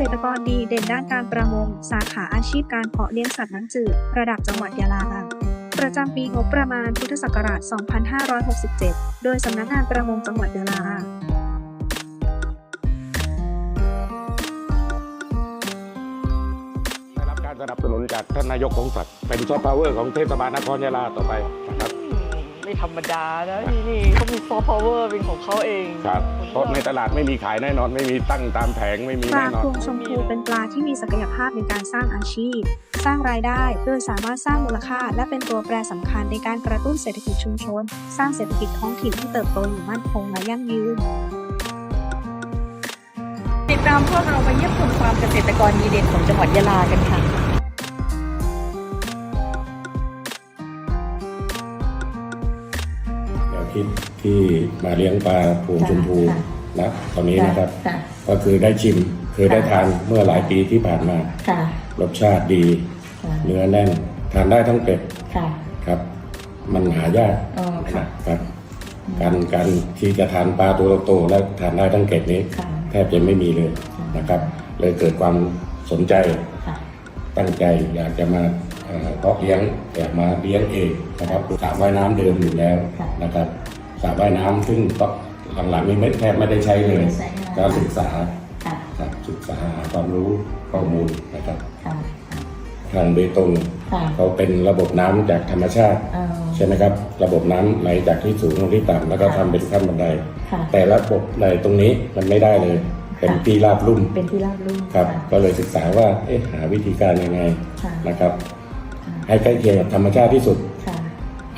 ษตรกรดีเด่นด้านการประมง สาขาอาชีพการเพาะเลี้ยงสัตว์น้ำจืด ระดับจังหวัดยะลา ประจำปีงบประมาณพุทธศักราช 2567 โดยสำนักงานประมงจังหวัดยะลาได้รับการสนับสนุนจากท่านนายกของสัตว์เป็นซอฟต์พาวเวอร์ของเทศบาลนครยะลาต่อไปนะครับ ไม่ธรรมดานะที่นี่เขามีซอฟต์พาวเวอร์เป็นของเขาเองครับเพราะในตลาดไม่มีขายแน่นอน ไม่มีตั้งตามแผงไม่มีปลาแน่นอนพวงชมพูเป็นปลาที่มีศักยภาพในการสร้างอาชีพ สร้างรายได้โดยสามารถสร้างมูลค่า และเป็นตัวแปรสำคัญในการกระตุ้นเศรษฐกิจชุมชน สร้างเศรษฐกิจท้องถิ่นที่เติบโตอย่างมั่นคงและยั่งยืนติดตามพวกเราไปเยี่ยมชมฟาร์มเกษตรกรดีเด่นของจังหวัดยะลากันค่ะ แนวคิดที่มาเลี้ยงปลาพวงชมพูค่ะ นะตอนนี้นะครับ ค่ะ ก็คือได้ชิมเคยได้ทานเมื่อหลายปีที่ผ่านมา ค่ะ รสชาติดี ค่ะ เนื้อแน่น ทานได้ทั้งเป็ดค่ะ ครับ มันหายากอ๋อค่ะ นะครับ การการที่จะทานปลาตัวโตๆแล้วทานได้ทั้งเกล็ดนี้ ค่ะ แทบจะไม่มีเลยนะครับ เลยเกิดความสนใจค่ะ ตั้งใจอยากจะมา เอ่อเพาะเลี้ยงอยากมาเลี้ยงเองนะครับสระว่ายน้ำเดิมอยู่แล้วค่ะนะครับสระว่ายน้ำซึ่งก็หลังๆนี้ไม่แทบไม่ได้ใช้เลยไม่ได้ใช้งานการศึกษาค่ะครับศึกษาหาความรู้ข้อมูลนะครับค่ะทางเบตงค่ะเขาเป็นระบบน้ำจากธรรมชาติเอ่อใช่ไหมครับ ระบบน้ำไหลจากที่สูงลงที่ต่ำแล้วก็ทำเป็นขั้นบันไดค่ะแต่ระบบในตรงนี้มันไม่ได้เลยเป็นค่ะที่ราบลุ่มเป็นที่ราบรุ่มครับะก็เลยศึกษาว่าเอ๊ะหาวิธีการยังไงค่ะนะครับค่ะ ให้ใกล้เคียงกับธรรมชาติที่สุด ค่ะ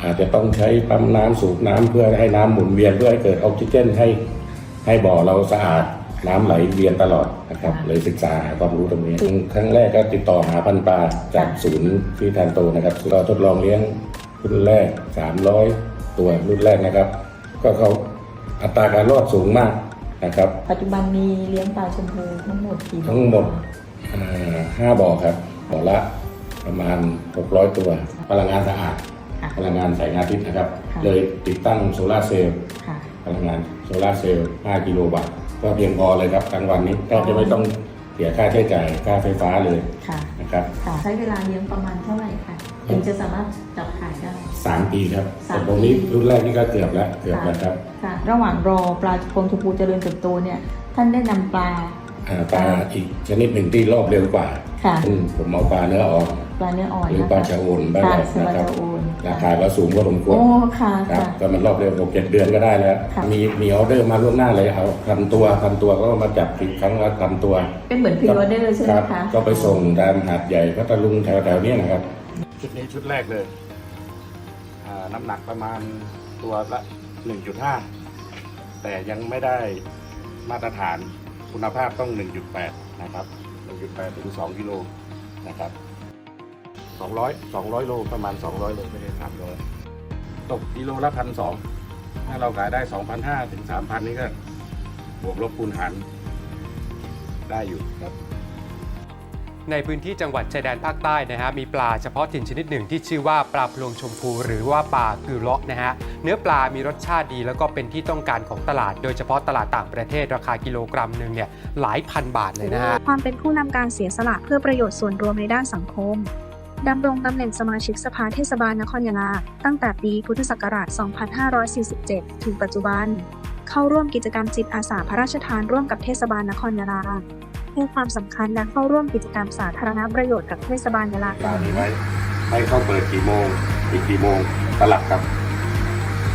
อาจจะต้องใช้ปั๊มน้ำสูบน้ำเพื่อให้น้ำหมุนเวียนเพื่อให้เกิดออกซิเจนให้ให้บ่อเราสะอาดน้ำไหลเวียนตลอดนะครับค่ะเลยศึกษาหาความรู้ตรงนี้ครั้งแรกก็ติดต่อหาพันธุ์ปลาจากศูนย์ที่ทานโตนะครับเราทดลองเลี้ยงรุ่นแรก 300 ตัวรุ่นแรกนะครับ ก็เขาอัตราการรอดสูงมากนะครับ ปัจจุบันมีเลี้ยงปลาชมพูทั้งหมดกี่บ่อทั้งหมด อ่าห้าบ่อครับบ่อละ ประมาณ 600 ตัว พลังงานสะอาด ค่ะ พลังงานแสงอาทิตย์นะครับ ค่ะ เลยติดตั้งโซลาร์เซลล์ ค่ะ พลังงานโซลาร์เซลล์ 5 กิโลวัตต์ ก็เพียงพอเลยครับกลางวันนี้แทบจะไม่ต้องเสียค่าใช้จ่ายค่าไฟฟ้าเลยค่ะ นะครับ ค่ะ ใช้เวลาเลี้ยงประมาณเท่าไหร่คะถึงจะสามารถจับขายได้ 3 ปีครับสามแต่ตรงนี้รุ่นแรกนี่ก็เกือบแล้ว เกือบแล้วครับค่ะ ระหว่างรอปลาพวงชมพูเจริญเติบโตเนี่ย ท่านได้นำปลา อ่าปลาอีกชนิดหนึ่งที่รอบเร็วกว่าค่ะ ซึ่งผมเอาปลาเนื้ออ่อน ปลาเนื้ออ่อนหรือนะคะปลาชะโอนบ้านค่ะเราปลานะครับชะโอนราคาก็สูงกว่าสมควรโอ้ค่ะครับค่ะก็มันรอบเร็วหกเจ็ดเดือนก็ได้แล้วค่ะมีมีออเดอร์มาล่วงหน้าเลยเอาพันตัวพันตัวก็มาจับอีกครั้งละพันตัว เป็นเหมือนพรีออเดอร์ใช่ไหคมรับคะก็ไปส่งตามหาดใหญ่พัทลุงแถวแถวๆเนี้นะครับ ชุดนี้ชุดแรกเลยอ่าน้ำหนักประมาณตัวละ 1.5 แต่ยังไม่ได้มาตรฐานคุณภาพต้อง 1.8 นะครับ 1.8 ถึง 2 กิโลนะครับ 200 200 โลประมาณ 200โลไม่ได้300ตกกิโลละพันสองถ้าเราขายได้ 2,500ถึง3,000 นี่ก็บวกลบคูณหารได้อยู่ครับ ในพื้นที่จังหวัดชายแดนภาคใต้นะฮะมีปลาเฉพาะถิ่นชนิดหนึ่งที่ชื่อว่าปลาพลวงชมพูหรือว่าปลากือเลาะนะฮะเนื้อปลามีรสชาติดีแล้วก็เป็นที่ต้องการของตลาด โดยเฉพาะตลาดต่างประเทศราคากิโลกรัมหนึ่งเนี่ยหลายพันบาทเลยนะฮะความเป็นผู้นำการเสียสละเพื่อประโยชน์ส่วนรวมในด้านสังคม ดำรงตำแหน่งสมาชิกสภาเทศบาลนครยะลา ตั้งแต่ปีพุทธศักราช 2547 ถึงปัจจุบัน เข้าร่วมกิจกรรมจิตอาสาพระราชทานร่วมกับเทศบาลนครยะลาให้ความสำคัญและเข้าร่วมกิจกรรมสาธารณประโยชน์กับเทศบาลยะลาร้านนี้ไว้ให้เข้าเปิดกี่โมงปิดกี่โมงสลับกับ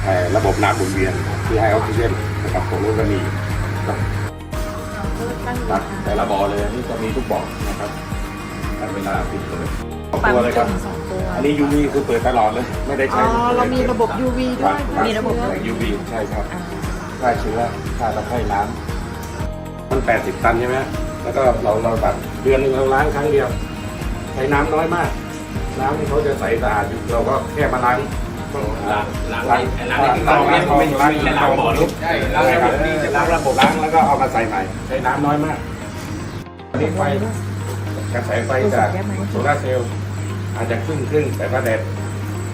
เอ่อระบบน้ำหมุนเวียนที่ให้ออกซิเจนนะครับตรงนู้นก็มีครับครับแต่ละบ่อเลยนี่ก็มีทุกบ่อนะครับแต่เวลาปิดเปิดสองตัวเลยครับอันนี้ UV คือเปิดตลอดเลย ไม่ได้อ๋ใช้อเรามีระบบ UV ด้วยคมีระบบใช้ UV ใช่ครับฆ่าเชื้อฆ่าตะไคร่น้ำมัน 80 ตันใช่ไหมแล้วก็เราเราแบบเดือนหนึงเราล้างครั้งเดียว ใช้น้ำน้อยมาก น้ำที่เขาจะใสสะอาดอยู่เราก็แค่มาล้างล้างล้างล้างล้างล้างล้างล้างล้างบ่อลุกใช่ล้างระบบล้างระบบล้างแล้วก็เอามาใส่ใหม่ ใช้น้ำน้อยมากอันนี้ไฟ กระแสไฟจากโซลาร์เซลล์อาจจะครึ่งครึ่งๆแต่ว่าแดด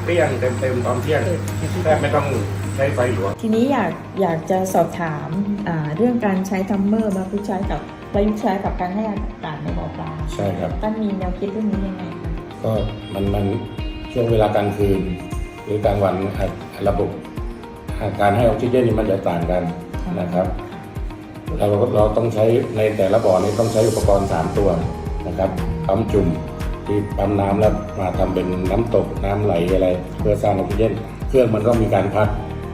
เปรี้ยงเต็มเต็มๆตอนเที่ยงแทบไม่ต้องใช้ไฟหลวงทีนี้อยากอยากจะสอบถามอ่าเรื่องการใช้ทัมเมอร์มาผู้ใช้กับประยุกต์ใช้กับการให้อากาศในบ่อปลาใช่ครับท่านมีแนวคิดเรื่องนี้ยังไงคะก็มันมันช่วงเวลากลางคืน หรือกลางวันอะระบบอะการให้ออกซิเจนนี่มันจะต่างกันนะครับเราเราต้องใช้ในแต่ละบ่อนี้ต้องใช้อุปกรณ์ 3 ตัว นะครับปั๊มจุ่มที่ปั๊มน้ำแล้วมาทำเป็นน้ำตกน้ำไหลอะไร เพื่อสร้างออกซิเจนเครื่องมันก็มีการพัก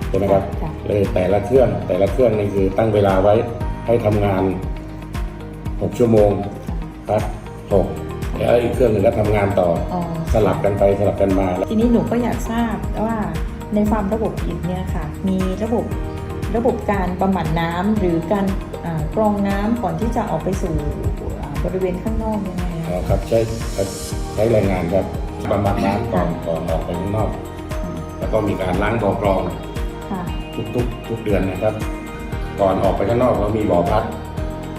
ใช่ไหมครับค่ะเลยแต่ละเครื่องแต่ละเครื่องนี่คือตั้งเวลาไว้ให้ทำงาน 6 ชั่วโมงครับ6แล้วอีกเครื่องหนึ่งก็ทำงานต่ออ๋อสลับกันไปสลับกันมา ทีนี้หนูก็อยากทราบว่าในฟาร์มระบบปิดเนี่ยค่ะ มีระบบระบบการบำบัดน้ำหรือการอ่ากรองน้ำก่อนที่จะออกไปสู่อ่า บริเวณข้างนอกยังไงอ๋ออะครับใช้ใช้แรงงานครับบำบัดน้ำก่อนก่อนออกไปข้างนอก แล้วก็มีการล้างบ่อกรองค่ะทุกๆทุกเดือนนะครับ ก่อนออกไปข้างนอกเรามีบ่อพัก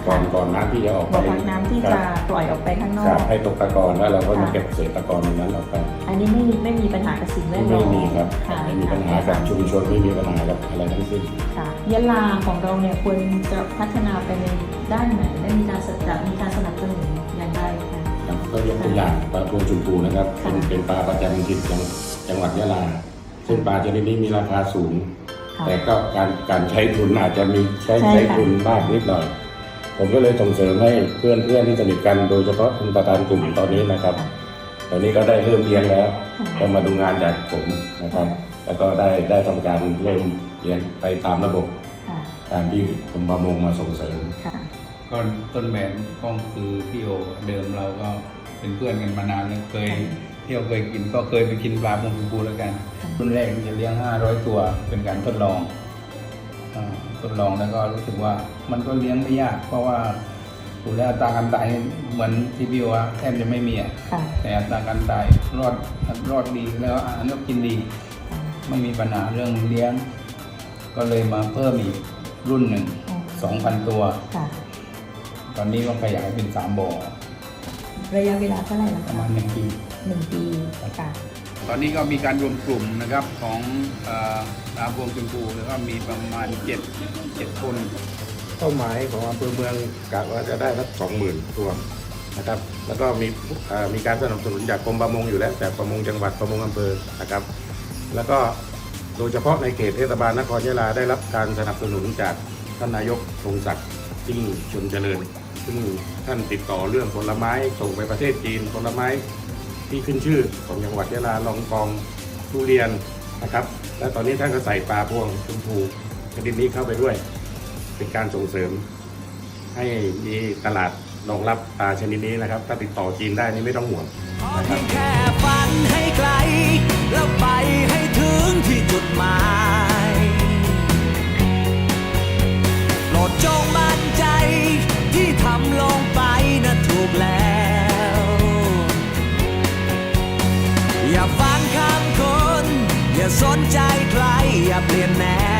ก่อนก่อนน้ำที่จะออกไปบ่อพักน้ำที่คจะรับปล่อยออกไปข้างนอครัก บให้ตกตะกอนแล้วเราก็มาค่ะ เก็บเศษตะกอนตรงนั้นออกไป อันนี้ไม่ไม่มีปัญหากับสิ่งแวดล้อไม่มมีครับค่ะไม่มีปัญหากับชุมชนไม่มีปัญหากับอะไรทั้งสิ้น ค่ะยะลาของเราเนี่ยควรจะพัฒนาไปในด้านไหนและมีการสนับมีการสนับสนุนอย่างไรคะ ครับก็ยกตัวอย่างปลาพวงชมพูนะครับค่ะ เป็นเป็นปลาประจำถิ่นจังจังหวัดยะลา ซึ่งปลาชนิดนี้มีราคาสูง ค่ะ แต่ก็การการใช้ทุนอาจจะมีใช้ใช่ใช้ค่ะทุนมากนิดหน่อย ผมก็เลยส่งเสริมให้เพื่อนเพื่อนที่สนิทกันโดยเฉพาะคุณประธานกลุ่มตอนนี้นะครับ ตอนนี้ก็ได้เริ่มเลี้ยงแล้วค่ะก็มาดูงานจากผมนะครับ แล้วก็ได้ได้ทำการเริ่มเลี้ยงไปตามระบบค่ะการที่กรมประมงมาส่งเสริมค่ะก็ต้นแบบก็คือพี่โอเดิมเราก็เป็นเพื่อนกันมานานแล้วเคยค่ะเที่ยวเคยกินก็เคยไปกินปลาพงชมพูแล้วกันค่ะรุ่นแรกจะเลี้ยง 500 ตัวเป็นการทดลองอา ทดลองแล้วก็รู้สึกว่ามันก็เลี้ยงไม่ยาก เพราะว่าดูแล้วอัตราการตายเหมือนที่พี่โอว่าแทบจะไม่มีอะค่ะ แต่อัตราการตายรอดรอดดีแล้วอาหารก็กินดี ไม่มีปัญหาเรื่องเลี้ยง ก็เลยมาเพิ่มอีกรุ่นหนึ่งอ๋อ2,000ตัว ค่ะ ตอนนี้ก็ขยายเป็น3บ่อระยะเวลาเท่าไหร่ละประคะมาณหนึ่งปี หนึ่งปีค่ะ ตอนนี้ก็มีการรวมกลุ่มนะครับของเอ่อตามวงชมพูแล้วก็มีประมาณ7 7คนเป้าหมายของอำเภอเมืองกะว่าจะได้สักสองหมื่นตัวนะครับ แล้วก็มีมีการสนับสนุนจากกรมประมงอยู่แล้วแต่ประมงจังหวัดประมงอำเภอนะครับ แล้วก็โดยเฉพาะในเขตเทศบาลนครยะลาได้รับการสนับสนุนจากท่านนายกพงศักดิ์ยิ่งชนเจริญ ซึ่งท่านติดต่อเรื่องผลไม้ส่งไปประเทศจีนผลไม้ ที่ขึ้นชื่อของจังหวัดยะลาลองกองทุเรียนนะครับ และตอนนี้ท่านก็ใส่ปลาพวงชมพูชนิดนี้เข้าไปด้วย เป็นการส่งเสริม ให้มีตลาดรองรับปลาชนิดนี้นะครับ ถ้าติดต่อจีนได้นี่ไม่ต้องห่วงนะครับแค่ฝันให้ไกล แล้วไปให้ถึงที่จุดหมายโปรดจงมั่นใจที่ทำลงไปนะถูกแล้ว่าฟังคำคน อย่าสนใจใคร อย่าเปลี่ยนแนว